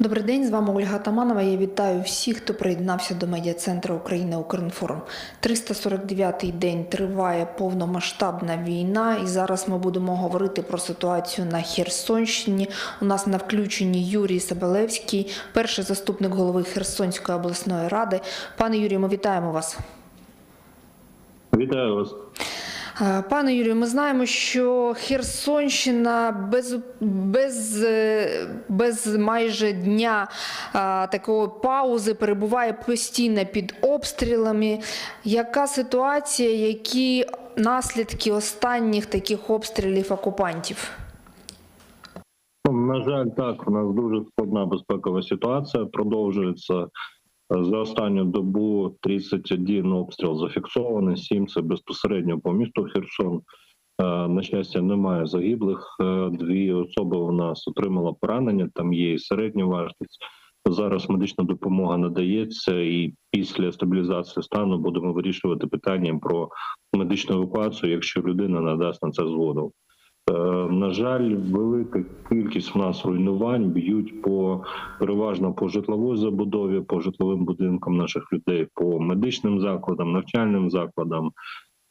Добрий день, з вами Ольга Таманова. Я вітаю всіх, хто приєднався до медіа центру України Укрінформ. 349-й день триває повномасштабна війна, і зараз ми будемо говорити про ситуацію на Херсонщині. У нас на включенні Юрій Сабалевський, перший заступник голови Херсонської обласної ради. Пане Юрію, ми вітаємо вас. Вітаю вас. Е, Пане Юрію, ми знаємо, що Херсонщина без, без, е, без майже дня а, такої паузи перебуває постійно під обстрілами. Яка ситуація, які наслідки останніх таких обстрілів окупантів? Ну, На жаль, так у нас дуже складна безпекова ситуація. Продовжується за останню добу 31 обстріл зафіксований. 7 – це безпосередньо по місту Херсон. Е, На щастя, немає загиблих. Е, Дві особи у нас отримали поранення. Там є і середня важкість. Зараз медична допомога надається, і після стабілізації стану будемо вирішувати питання про медичну евакуацію, якщо людина надасть на це згоду. Е, На жаль, велика кількість в нас руйнувань б'ють по переважно по житловій забудові, по житловим будинкам наших людей, по медичним закладам, навчальним закладам.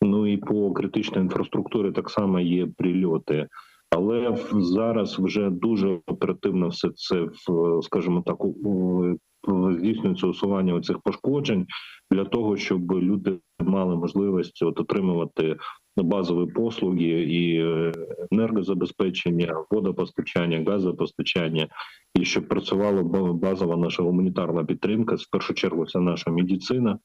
Ну і по критичній інфраструктурі так само є прильоти. Але зараз вже дуже оперативно все це скажімо так, здійснюється усування цих пошкоджень для того, щоб люди мали можливість от отримувати базові послуги і енергозабезпечення, водопостачання, газопостачання, і щоб працювала ба- базова наша гуманітарна підтримка. В першу чергу це наша медицина.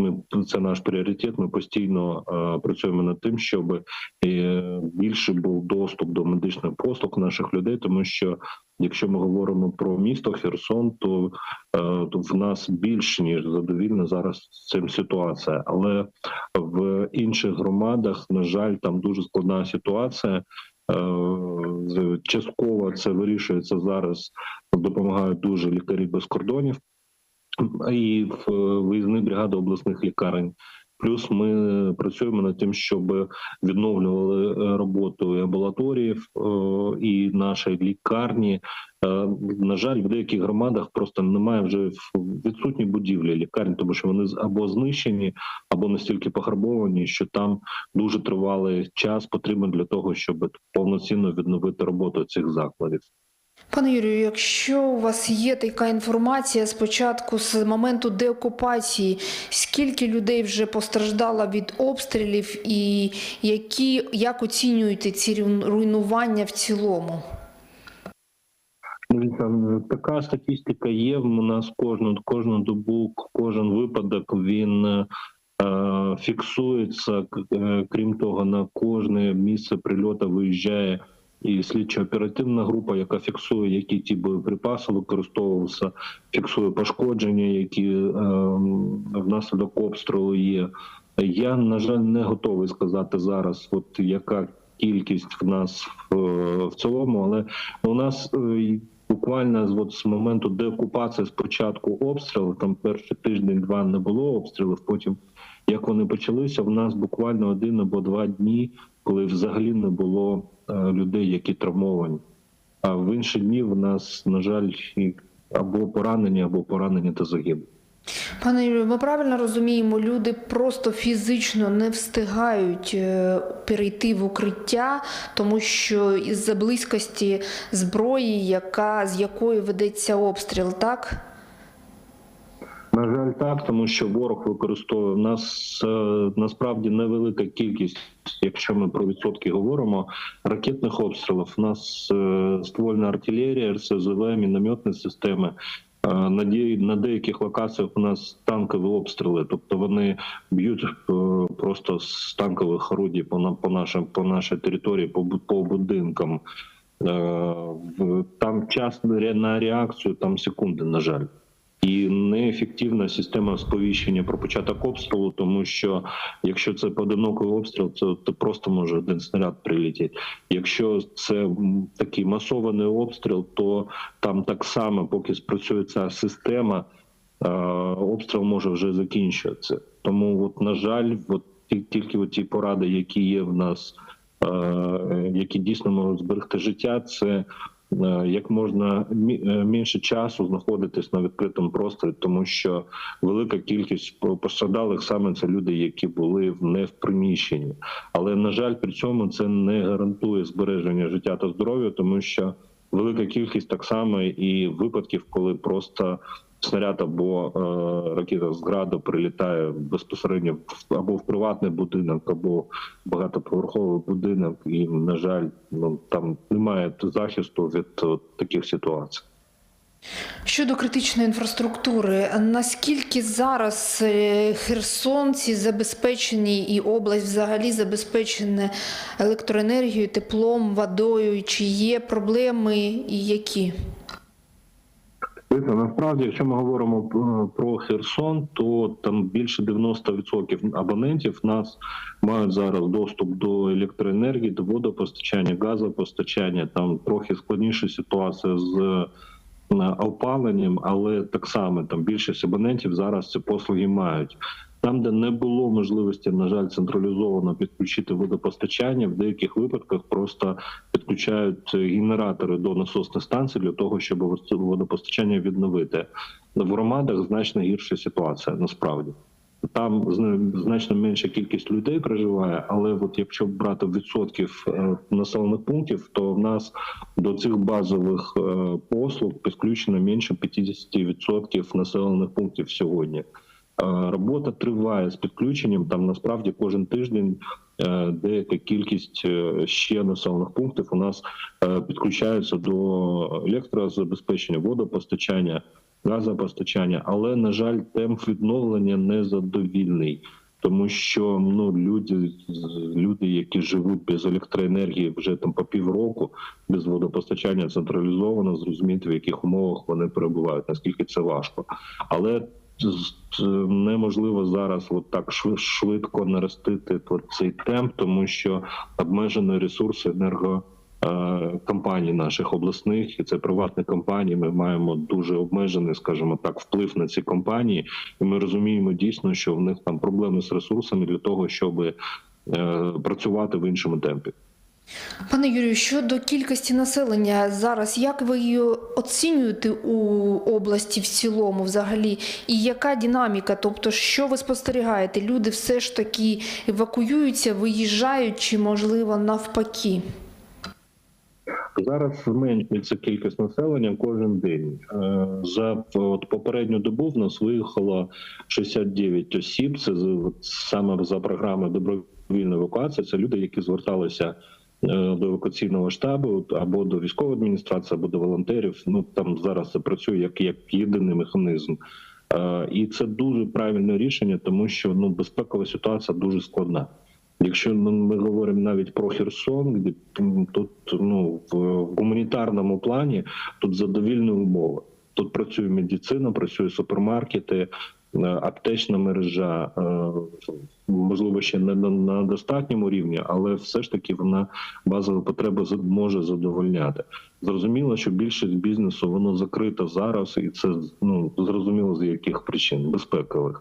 Ми це наш пріоритет. Ми постійно е, працюємо над тим, щоб е, більше був доступ до медичних послуг наших людей, тому що якщо ми говоримо про місто Херсон, то, е, то в нас більш ніж задовільна зараз цим ситуація, але в інших громадах, на жаль, там дуже складна ситуація. Е, Частково це вирішується зараз. Допомагають дуже лікарі без кордонів і в виїзні бригади обласних лікарень. Плюс ми працюємо над тим, щоб відновлювали е, роботу і амбулаторії е, і наші лікарні. Е, На жаль, в деяких громадах просто немає вже відсутні будівлі лікарень, тому що вони або знищені, або настільки пограбовані, що там дуже тривалий час потрібен для того, щоб повноцінно відновити роботу цих закладів. Пане Юрію, якщо у вас є така інформація спочатку з моменту деокупації, скільки людей вже постраждало від обстрілів, і які як оцінюєте ці руйнування в цілому? Ну, така статистика є. У нас кожну кожну добу, кожен випадок він е, фіксується. Е, Крім того, на кожне місце прильоту виїжджає і слідчо-оперативна група, яка фіксує, які ті боєприпаси використовувалися, фіксує пошкодження, які е, внаслідок обстрілу є. Я на жаль не готовий сказати зараз, от яка кількість в нас в, в цілому, але у нас е, буквально от з моменту деокупації спочатку обстрілу, там перший тиждень-два не було обстрілів. Потім, як вони почалися, в нас буквально один або два дні, коли взагалі не було е, людей, які травмовані. А в інші дні в нас, на жаль, або поранені, або поранені та загиблі. Пане Юрію, ми правильно розуміємо, люди просто фізично не встигають е, перейти в укриття, тому що із-за близькості зброї, яка з якої ведеться обстріл, так? На жаль, так, тому що ворог використовує в нас е, насправді невелика кількість, якщо ми про відсотки говоримо, ракетних обстрілів. У нас е, ствольна артилерія, РСЗВ, мінометні системи. На деяких локаціях у нас танкові обстріли, тобто вони б'ють е, просто з танкових орудій по по нашим по нашій території, по по будинкам. Е, Там час на реакцію, там секунди, на жаль і неефективна система сповіщення про початок обстрілу, тому що якщо це поодинокий обстріл, то, то просто може один снаряд прилетіти. Якщо це такий масований обстріл, то там так само, поки спрацює ця система, е, обстріл може вже закінчуватися. Тому, от, на жаль, от тільки ті поради, які є в нас, е, які дійсно можуть зберегти життя, це як можна е, менше часу знаходитись на відкритому просторі, тому що велика кількість пострадалих саме це люди, які були не в приміщенні. Але на жаль, при цьому це не гарантує збереження життя та здоров'я, тому що велика кількість так само і випадків, коли просто снаряд або е, ракета з граду прилітає безпосередньо або в приватний будинок, або багатоповерховий будинок, і на жаль, ну там немає захисту від от, таких ситуацій. Щодо критичної інфраструктури, наскільки зараз е, херсонці забезпечені і область взагалі забезпечена електроенергією, теплом, водою? Чи є проблеми і які? Дивіться, насправді, якщо ми говоримо е, про Херсон, то там більше 90% абонентів нас мають зараз доступ до електроенергії, до водопостачання, газопостачання. Там трохи складніша ситуація з е, опаленням, але так само там більшість абонентів зараз ці послуги мають. Там, де не було можливості, на жаль, централізовано підключити водопостачання, в деяких випадках просто підключають генератори до насосних станцій для того, щоб водопостачання відновити. В громадах значно гірша ситуація насправді. Там зна- значно менша кількість людей проживає, але от якщо брати відсотків е, населених пунктів, то в нас до цих базових е, послуг підключено менше 50% населених пунктів сьогодні. Робота триває з підключенням. Там насправді кожен тиждень е, деяка кількість е, ще населених пунктів у нас е, підключаються до електрозабезпечення, водопостачання, газопостачання. Але на жаль, темп відновлення незадовільний. Тому що ну люди, люди, які живуть без електроенергії вже там по півроку, без водопостачання централізовано, зрозуміти в яких умовах вони перебувають, наскільки це важко. Але неможливо зараз от так шви- швидко наростити цей темп, тому що обмежені ресурси енерго. е, Компаній наших обласних і це приватні компанії. Ми маємо дуже обмежений, скажімо так, вплив на ці компанії, і ми розуміємо дійсно, що в них там проблеми з ресурсами для того, щоб е, працювати в іншому темпі. Пане Юрію, щодо кількості населення зараз, як ви її оцінюєте у області в цілому взагалі? І яка динаміка? Тобто, що ви спостерігаєте? Люди все ж таки евакуюються, виїжджають, чи можливо навпаки? Зараз зменшується кількість населення кожен день. Е, За от попередню добу в нас виїхало 69 осіб. Це саме за програмою добровільної евакуації. Це люди, які зверталися до евакуаційного штабу або до військової адміністрації, або до волонтерів. Ну там зараз це працює як, як єдиний механізм. Е, І це дуже правильне рішення, тому що ну безпекова ситуація дуже складна. Якщо ну, ми говоримо навіть про Херсон, де тут ну в гуманітарному плані тут задовільні умови. Тут працює медицина, працює супермаркети, е, аптечна мережа, е, можливо, ще не на, на достатньому рівні, але все ж таки вона базові потреби може задовольняти. Зрозуміло, що більшість бізнесу воно закрито зараз, і це ну зрозуміло з яких причин безпекових.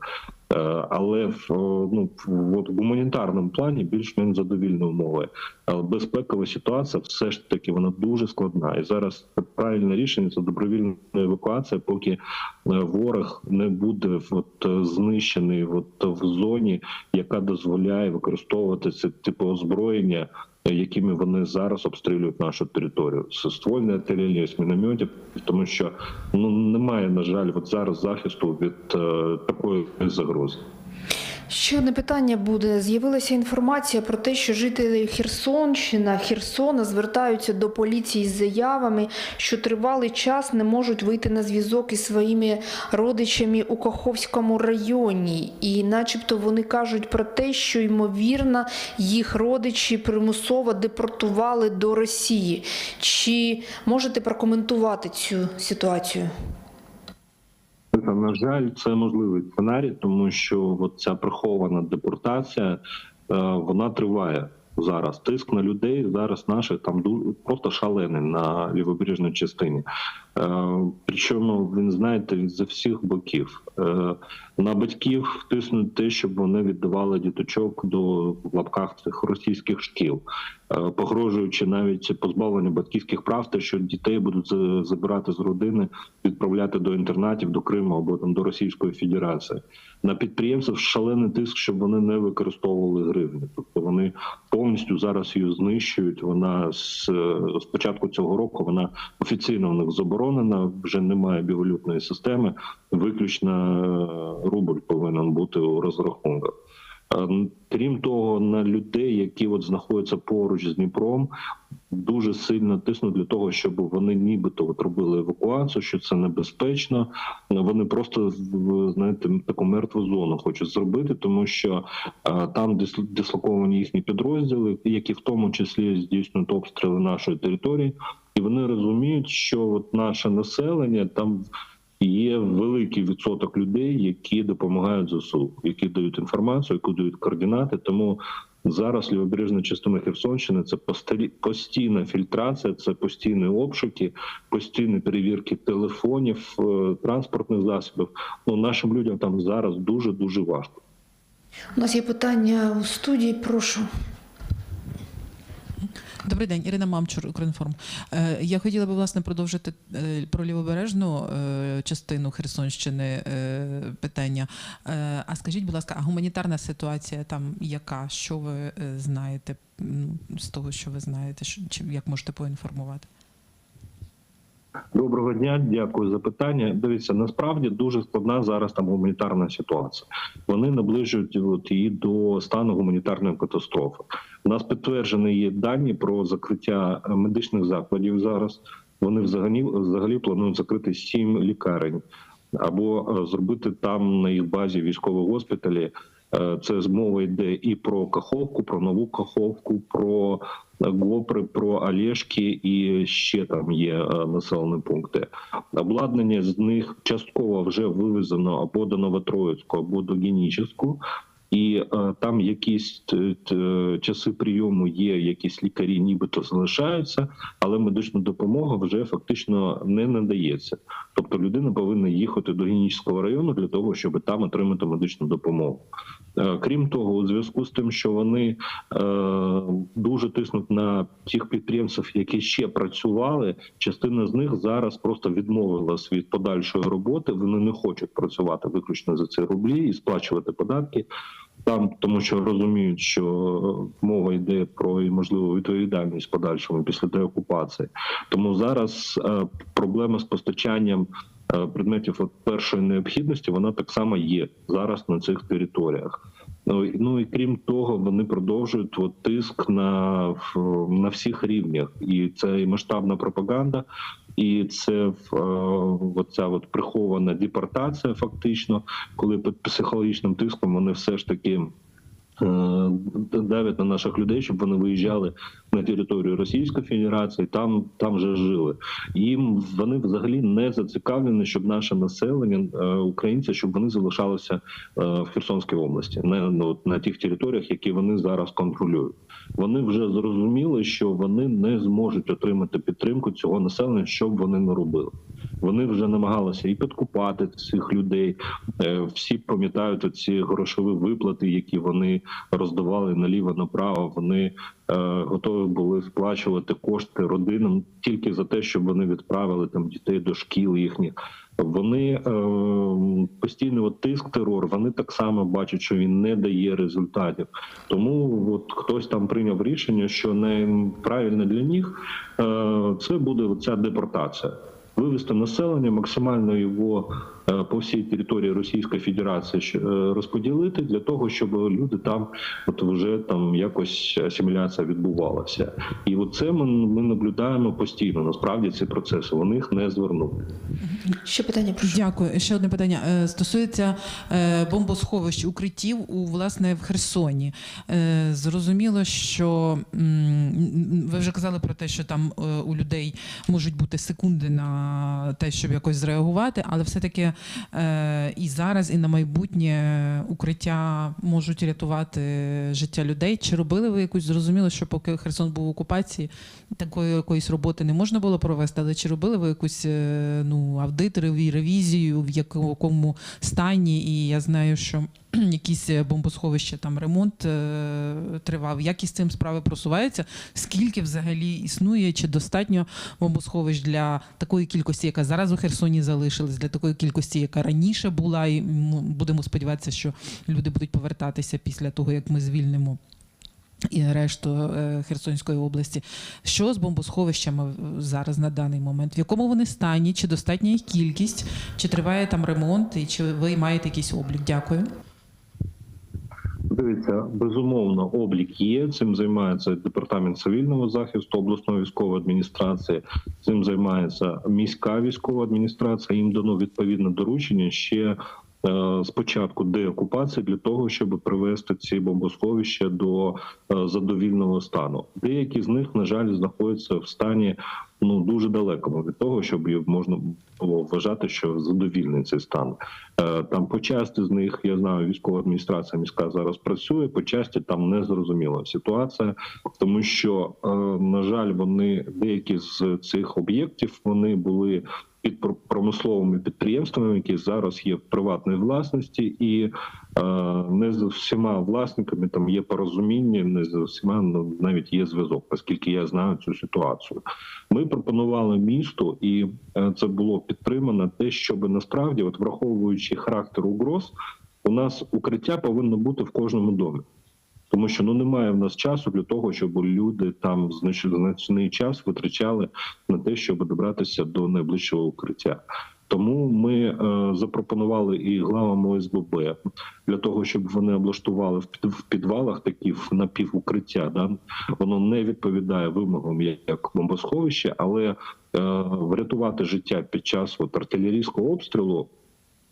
Е, Але в ну в от гуманітарному плані більш-менш задовільні умови. Але безпекова ситуація все ж таки вона дуже складна. І зараз правильне рішення це добровільна евакуація, поки е, ворог не буде от, е, знищений от, в зоні, яка дозволяє використовувати це типу озброєння, якими вони зараз обстрілюють нашу територію. З ствольне артилерія, з мінометів, тому що ну немає на жаль, от зараз захисту від е, такої загрози. Ще одне питання буде. З'явилася інформація про те, що жителі Херсонщина, Херсона звертаються до поліції з заявами, що тривалий час не можуть вийти на зв'язок із своїми родичами у Каховському районі. І начебто вони кажуть про те, що ймовірно їх родичі примусово депортували до Росії. Чи можете прокоментувати цю ситуацію? Та, На жаль, це можливий сценарій, тому що от ця прихована депортація е, вона триває зараз. Тиск на людей зараз наших там просто шалений на лівобережній частині. Е, Причому він знаєте з всіх боків. Е, На батьків тиснуть те, щоб вони віддавали діточок до в лапках цих російських шкіл, е, погрожуючи навіть позбавлення батьківських прав, те, що дітей будуть забирати з родини, відправляти до інтернатів, до Криму або там до Російської Федерації. На підприємців шалений тиск, щоб вони не використовували гривні. Тобто вони повністю зараз її знищують. Вона з, з початку цього року вона офіційно в них заборонена. Вже немає біовалютної системи. Виключно е, рубль повинен бути у розрахунках. Е, Крім того, на людей, які от знаходяться поруч з Дніпром, дуже сильно тиснуть для того, щоб вони нібито робили евакуацію, що це небезпечно. Вони просто знаєте таку мертву зону хочуть зробити, тому що е, там дислоковані їхні підрозділи, які в тому числі здійснюють обстріли нашої території, і вони розуміють, що от наше населення там. Є великий відсоток людей, які допомагають ЗСУ, які дають інформацію, які дають координати. Тому зараз лівобережна частина Херсонщини це постійна фільтрація, це постійні обшуки, постійні перевірки телефонів, е, транспортних засобів. Ну нашим людям там зараз дуже дуже важко. У нас є питання у студії. Прошу. Добрий день, Ірина Мамчур, Укрінформ. Е, Я хотіла би власне продовжити е, про лівобережну е, частину Херсонщини питання. А скажіть, будь ласка, а гуманітарна ситуація там яка? Що ви знаєте з того, що ви знаєте? Як можете поінформувати? Доброго дня, дякую за питання. Дивіться, насправді дуже складна зараз там гуманітарна ситуація. Вони наближують от, її до стану гуманітарної катастрофи. У нас підтверджені є дані про закриття е, медичних закладів зараз. Вони взагалі взагалі планують закрити сім лікарень або е, зробити там на їх базі військові госпіталі. Е, Це змова йде і про Каховку, про нову Каховку, про Гопри, про Олешки і ще там є населені пункти. Обладнання з них частково вже вивезено або до Новотроїцьку, або до Генічеську. І е, там якісь т- часи прийому є, якісь лікарі, нібито залишаються, але медична допомога вже фактично не надається. Тобто людина повинна їхати до гінічного району для того, щоб там отримати медичну допомогу. Е, Крім того, у зв'язку з тим, що вони е, дуже тиснуть на тих підприємців, які ще працювали, частина з них зараз просто відмовилась від подальшої роботи. Вони не хочуть працювати виключно за ці рублі і сплачувати податки. Там тому, що розуміють, що мова йде про і можливу відповідальність подальшому після деокупації. Тому зараз е, проблема з постачанням предметів от першої необхідності вона так само є зараз на цих територіях. Ну, і- ну крім того, вони продовжують от, тиск на, на всіх рівнях, і це і масштабна пропаганда, і це е, оця от прихована депортація, фактично, коли під психологічним тиском вони все ж таки. е, Давлять на наших людей, щоб вони виїжджали на територію Російської Федерації, там там вже жили. Їм вони взагалі не зацікавлені, щоб наше населення, е, українці, щоб вони залишалися е, в Херсонській області, не ну, на тих територіях, які вони зараз контролюють. Вони вже зрозуміли, що вони не зможуть отримати підтримку цього населення, що б вони не робили. Вони вже намагалися і підкупати цих людей. Е, Всі пам'ятають оці грошові виплати, які вони роздавали наліво направо. Вони готові були сплачувати кошти родинам тільки за те, щоб вони відправили там дітей до шкіл їхніх. Вони е, постійно от тиск, терор. Вони так само бачать, що він не дає результатів. Тому от хтось там прийняв рішення, що найправильне для них е, це буде ця депортація. Вивести населення, максимально його е, по всій території Російської Федерації е, розподілити для того, щоб люди там от вже там якось асиміляція відбувалася. І от це ми, ми наблюдаємо постійно. Насправді ці процеси вони їх не звернули. Ще питання, прошу. Дякую. Ще одне питання Е, стосується бомбосховищ укриттів у власне в Херсоні. Зрозуміло, що ви вже казали про те, що там у людей можуть бути секунди на те, щоб якось зреагувати, але все-таки е, і зараз, і на майбутнє укриття можуть рятувати життя людей. Чи робили ви якусь зрозуміло, що поки Херсон був в окупації, такої якоїсь роботи не можна було провести, але чи робили ви якусь е, ну, аудит, ревізію, в якому стані? І я знаю, що якісь бомбосховища, там ремонт е, тривав. Як із цим справи просуваються? Скільки взагалі існує, чи достатньо бомбосховищ для такої кількості, яка зараз у Херсоні залишилась, для такої кількості, яка раніше була, і будемо сподіватися, що люди будуть повертатися після того, як ми звільнимо. І решту е, Херсонської області. Що з бомбосховищами е, зараз на даний момент? В якому вони стані? Чи достатня їх кількість? Чи триває там ремонт? І чи ви маєте якийсь облік? Дякую. Дивіться, безумовно, облік є. Цим займається департамент цивільного захисту обласної військової адміністрації. Цим займається міська військова адміністрація. Їм дано відповідне доручення ще. е, З початку деокупації для того, щоб привести ці бомбосховища до е, задовільного стану. Деякі з них, на жаль, знаходяться в стані ну дуже далекому від того, щоб можна було вважати, що задовільний цей стан. Е, Там по часті з них я знаю, військова адміністрація міська зараз працює. По часті там не зрозуміла ситуація, тому що е, на жаль, вони деякі з цих об'єктів вони були. Під пр- промисловими підприємствами, які зараз є в приватній власності, і е, не з всіма власниками там є порозуміння, не з всіма ну, навіть є зв'язок, оскільки я знаю цю ситуацію. Ми пропонували місту, і е, це було підтримано. Те, щоб насправді, от враховуючи характер угроз, у нас укриття повинно бути в кожному домі. Тому що ну немає в нас часу для того, щоб люди там значний, час витрачали на те, щоб добратися до найближчого укриття. Тому ми е, запропонували і главам ОСББ для того, щоб вони облаштували в під- в підвалах такі напівукриття. Да? Воно не відповідає вимогам як бомбосховище, але е, врятувати життя під час от, артилерійського обстрілу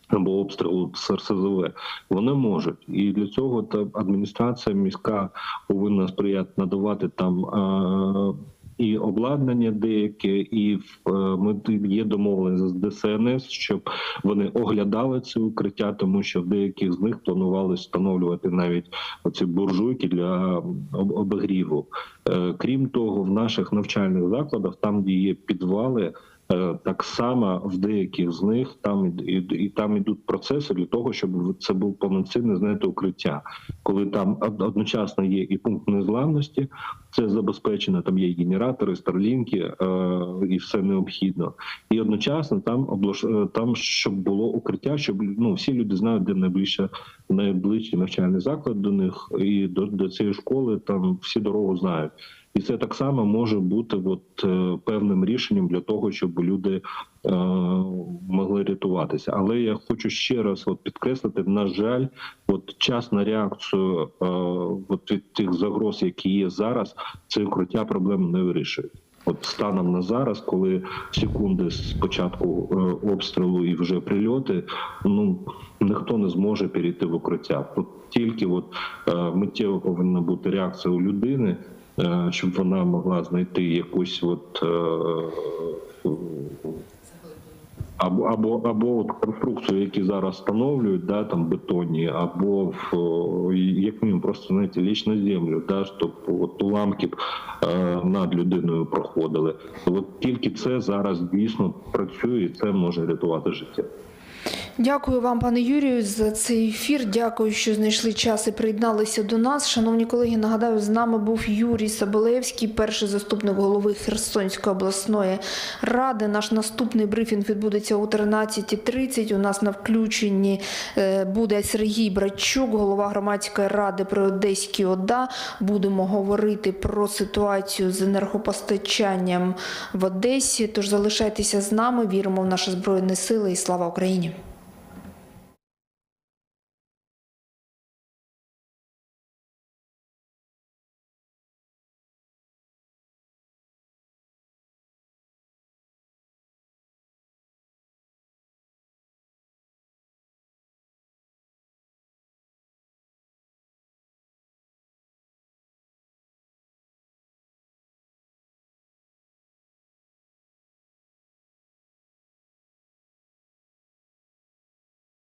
або обстрілу з РСЗВ, вони можуть, і для цього та адміністрація міська повинна сприяти надавати там. Е- і обладнання деяке, і е, ми є домовлення з ДСНС, щоб вони оглядали це укриття, тому що в деяких з них планували встановлювати навіть оці буржуйки для об- обігріву. Е, Крім того, в наших навчальних закладах, там де є підвали, Е, так само в деяких з них там і, і, і там ідуть процеси для того, щоб це був повноцінне знаєте, укриття, коли там одночасно є і пункт незламності, це забезпечено. Там є і генератори, старлінки е, і все необхідно. І одночасно там облаш... е, там, щоб було укриття, щоб ну всі люди знають, де найближче найближчий навчальний заклад до них, і до, до цієї школи там всі дорогу знають. І це так само може бути от, е, певним рішенням для того, щоб люди е, могли рятуватися. Але я хочу ще раз от, підкреслити: на жаль, от час на реакцію е, от від тих загроз, які є зараз, це укриття проблем не вирішує. От станом на зараз, коли секунди з початку е, обстрілу і вже прильоти, ну ніхто не зможе перейти в укриття. Тут тільки от е, миттєво повинна бути реакція у людини, щоб вона могла знайти якусь от. е, або або або от конструкцію, які зараз встановлюють, да там бетонні, або в як мінімум просто знаєте, ліч на землю, да щоб от уламки е, над людиною проходили. От тільки це зараз дійсно працює, і це може рятувати життя. Дякую вам, пане Юрію, за цей ефір. Дякую, що знайшли час і приєдналися до нас. Шановні колеги, нагадаю, з нами був Юрій Соболевський, перший заступник голови Херсонської обласної ради. Наш наступний брифінг відбудеться о 13.30. У нас на включенні е, буде Сергій Брачук, голова громадської ради при Одеській ОДА. Будемо говорити про ситуацію з енергопостачанням в Одесі. Тож залишайтеся з нами. Віримо в наші збройні сили і слава Україні.